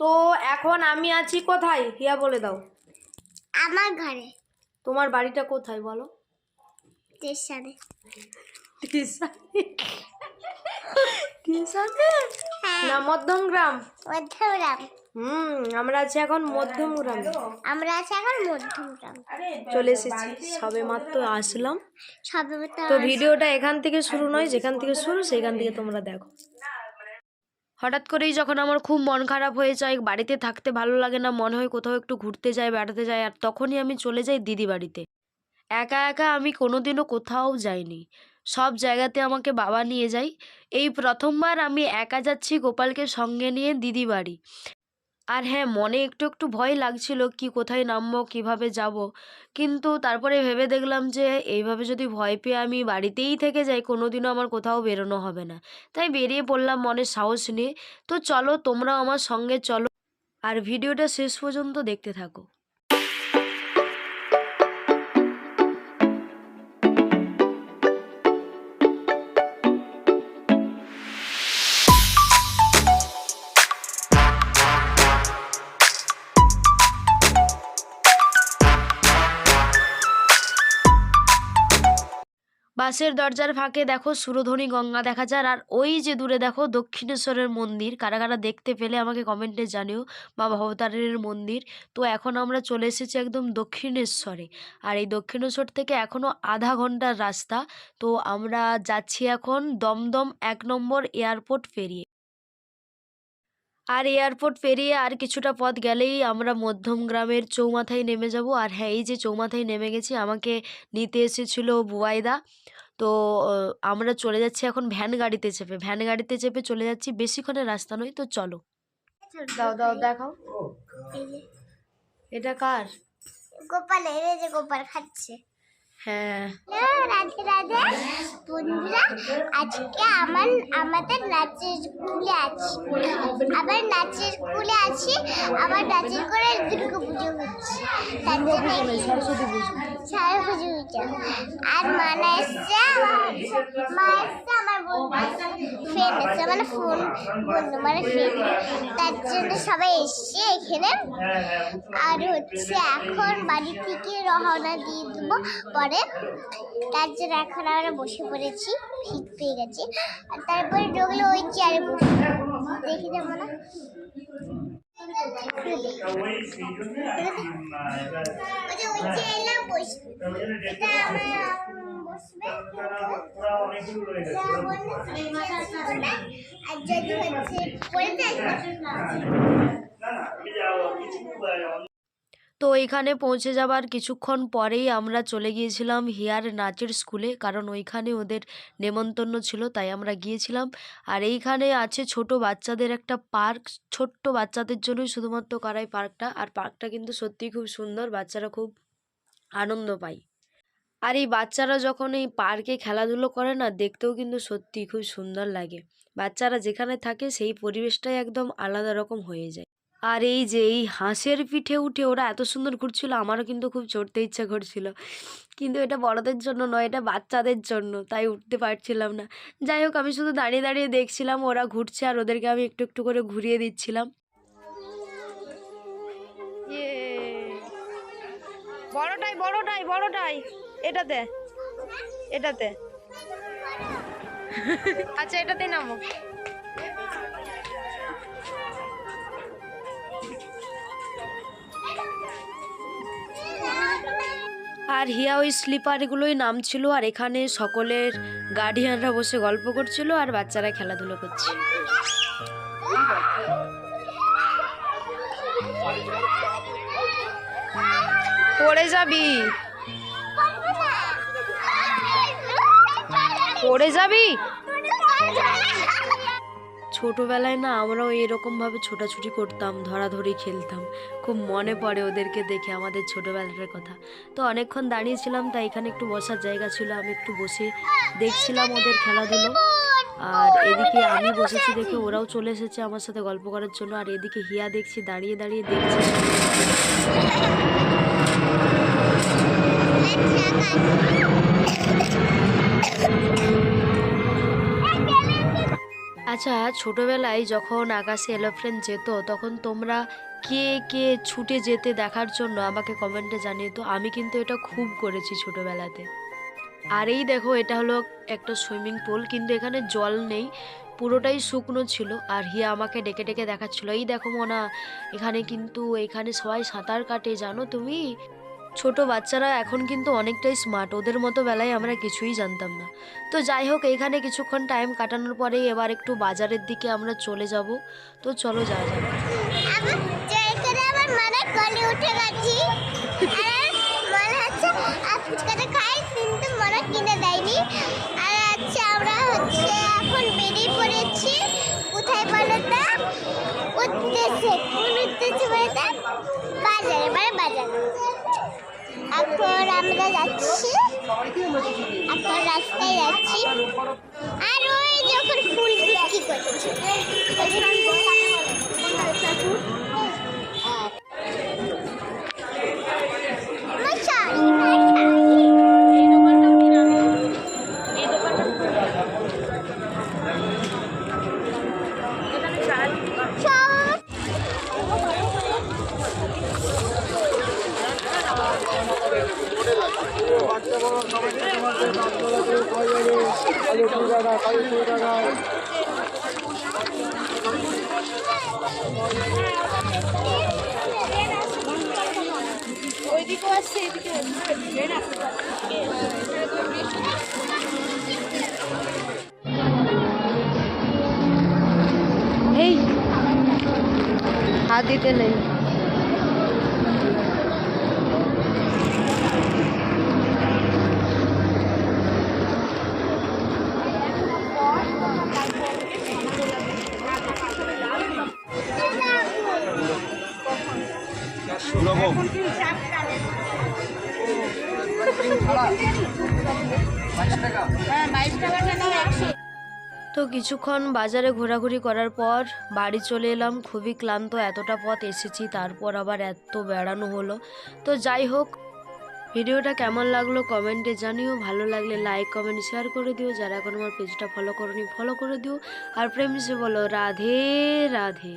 তো এখন আমি আছি কোথায়? হিয়া বলে দাও। আমার ঘরে। তোমার বাড়িটা কোথায় বলো? স্টেশনে না মধ্যমগ্রাম। মধ্যমগ্রাম। হুম আমরা আছি এখন আমরা আছি এখন মধ্যমগ্রাম। চলে এসেছি। সবে মাত্র আসলাম। সবে তো ভিডিওটা এখান থেকে শুরু নয় যেখান থেকে শুরু সেখান থেকে তোমরা দেখো। হঠাৎ করেই যখন আমার খুব মন খারাপ হয়ে যায়, বাড়িতে থাকতে ভালো লাগে না, মনে হয় কোথাও একটু ঘুরতে যায় বেড়াতে যায় আর তখনই আমি চলে যাই দিদি বাড়িতে। একা একা আমি কোনোদিনও কোথাও যাইনি। সব জায়গাতে আমাকে বাবা নিয়ে যায়। এই প্রথমবার আমি একা যাচ্ছি গোপালকে সঙ্গে নিয়ে দিদি বাড়ি। আর হ্যাঁ মনে একটু একটু ভয় লাগছিল কি কোথায় নামবো, কীভাবে যাব। কিন্তু তারপরে ভেবে দেখলাম যে এইভাবে যদি ভয় পেয়ে আমি বাড়িতেই থেকে যাই, কোনোদিনও আমার কোথাও বেরোনো হবে না। তাই বেরিয়ে পড়লাম মনে সাহস নিয়ে। তো চলো তোমরাও আমার সঙ্গে চলো। আর ভিডিওটা শেষ পর্যন্ত দেখতে থাকো। বাসের দরজার ফাঁকে দেখো সুরধনী গঙ্গা দেখা যায়, আর ওই যে দূরে দেখো দক্ষিণেশ্বরের মন্দির। কারা কারা দেখতে পেলে আমাকে কমেন্টে জানিও বা ভবতারিণীর মন্দির। তো এখন আমরা চলে এসেছি একদম দক্ষিণেশ্বরে। আর এই দক্ষিণেশ্বর থেকে এখনও আধা ঘণ্টার রাস্তা। তো আমরা যাচ্ছি এখন দমদম এক নম্বর এয়ারপোর্ট পেরিয়ে। আর এয়ারপোর্ট পেরিয়ে আর কিছুটা পথ গেলেই আমরা মধ্যমগ্রামের চৌমাথায় নেমে যাব। আর হ্যাঁ এই যে চৌমাথায় নেমে গেছি আমাকে নিতে এসেছিল বুয়াইদা। তো আমরা চলে যাচ্ছি এখন ভ্যান গাড়িতে চেপে। ভ্যান গাড়িতে চেপে চলে যাচ্ছি বেশিক্ষণের রাস্তা নয় তো চলো। দাও দাও দেখাও। এটা কার? গোপাল এই যে গোপাল খাচ্ছে। হ্যাঁ। রাধে রাধে। বন্ধুরা আজকে আমার আমাদের নাচের স্কুলে আছি। আবার নাচের স্কুলে আছি আবার নাচের করে দুর্গা পুজো হচ্ছে। তার জন্য সরস্বতী পুজো। সারা পুজো। হচ্ছে আর মানা এসছে মা এসছে আমার ফ্রেন্ড মানে ফোন বন্ধু মানে ফ্রেন্ড তার জন্য সবাই এসছে এখানে। আর হচ্ছে এখন বাড়ি থেকে রওনা দিয়ে দেবো পরে। তার জন্য এখন আমরা বসে পড়েছি শীত পেয়ে গেছি। আর তারপরে ঢুকলে ওই চেয়ারে বসে। দেখি যাব না। ওই চেয়ারে বসবে এটা আমার তো এইখানে পৌঁছে যাবার কিছুক্ষণ পরেই আমরা চলে গিয়েছিলাম হিয়ার নাচের স্কুলে, কারণ ওইখানে ওদের নেমন্তন্ন ছিল, তাই আমরা গিয়েছিলাম। আর এইখানে আছে ছোট বাচ্চাদের একটা পার্ক, ছোট্ট বাচ্চাদের জন্যই শুধুমাত্র করাই পার্কটা। আর পার্কটা কিন্তু সত্যিই খুব সুন্দর, বাচ্চারা খুব আনন্দ পায়। আর এই বাচ্চারা যখন এই পার্কে খেলাধুলো করে না, দেখতেও কিন্তু সত্যি খুব সুন্দর লাগে। বাচ্চারা যেখানে থাকে, সেই পরিবেশটাই একদম আলাদা রকম হয়ে যায়। আর এই যে, এই হাঁসের পিঠে উঠে ওরা এত সুন্দর ঘুরছিল, আমারও কিন্তু খুব চড়তে ইচ্ছা করছিল। কিন্তু এটা বড়দের জন্য নয়, এটা বাচ্চাদের জন্য, তাই উঠতে পারছিলাম না। যাই হোক, আমি শুধু দাঁড়িয়ে দাঁড়িয়ে দেখছিলাম, ওরা ঘুরছে আর ওদেরকে আমি একটু একটু করে ঘুরিয়ে দিচ্ছিলাম। বড়টাই বড়টাই বড়টাই। এটাতে। এটাতে। আচ্ছা এটাতে নামো। আর হিয়া ওই স্লিপারগুলোই নামছিল আর এখানে সকলের গার্ডিয়ানরা বসে গল্প করছিল আর বাচ্চারা খেলাধুলো করছে। পড়ে যাবি। পড়ে যাবি? ছোটবেলায় না আমরাও এরকম ভাবে ছোটাছুটি করতাম, ধরাধরি খেলতাম। খুব মনে পড়ে ওদেরকে দেখে আমাদের ছোটবেলার কথা। তো অনেকক্ষণ দাঁড়িয়েছিলাম, তাই এখানে একটু বসার জায়গা ছিল, আমি একটু বসে দেখছিলাম ওদের খেলাধুলো। আর এদিকে আমি বসেছি দেখে ওরাও চলে এসেছে আমার সাথে গল্প করার জন্য। আর এদিকে হিয়া দেখছি, দাঁড়িয়ে দাঁড়িয়ে দেখছি। আচ্ছা ছোটবেলায় যখন আকাশে এরোপ্লেন যেত, তখন তোমরা কে কে ছুটে যেতে দেখার জন্য আমাকে কমেন্টে জানিয়ে তো আমি কিন্তু এটা খুব করেছি ছোটবেলাতে। আর এই দেখো, এটা হলো একটা সুইমিং পুল, কিন্তু এখানে জল নেই, পুরোটাই শুকনো ছিল, আর হিয়া আমাকে ডেকে ডেকে দেখাচ্ছিল। এই দেখো, মোনা, এখানে কিন্তু, এখানে সবাই সাঁতার কাটে, জানো তুমি? ছোট বাচ্চারা এখন কিন্তু অনেকটাই স্মার্ট ওদের মতো বেলায় আমরা কিছুই জানতাম না। তো যাই হোক, এখানে কিছুক্ষণ টাইম কাটানোর পরেই এবার একটু বাজারের দিকে আমরা চলে যাব। তো চলো যাওয়া যাক। কোথায় বলো কোন বলো বাজারে। রাস্তায় যাচ্ছি। আর ওই যখন ফুল বিক্রি করছে এই হাত দিতে নেই। তো কিছুক্ষণ বাজারে ঘোরাঘুরি করার পর বাড়ি চলে এলাম। খুবই ক্লান্ত, এতটা পথ এসেছি, তারপর আবার এত বেড়ানো হলো। তো যাই হোক, ভিডিওটা কেমন লাগল কমেন্টে জানিও। ভালো লাগলে লাইক, কমেন্ট, শেয়ার করে দিও। যারা এখন আমার পেজটা ফলো করনি ফলো করে দিও। আর প্রেম সে বলো, রাধে রাধে।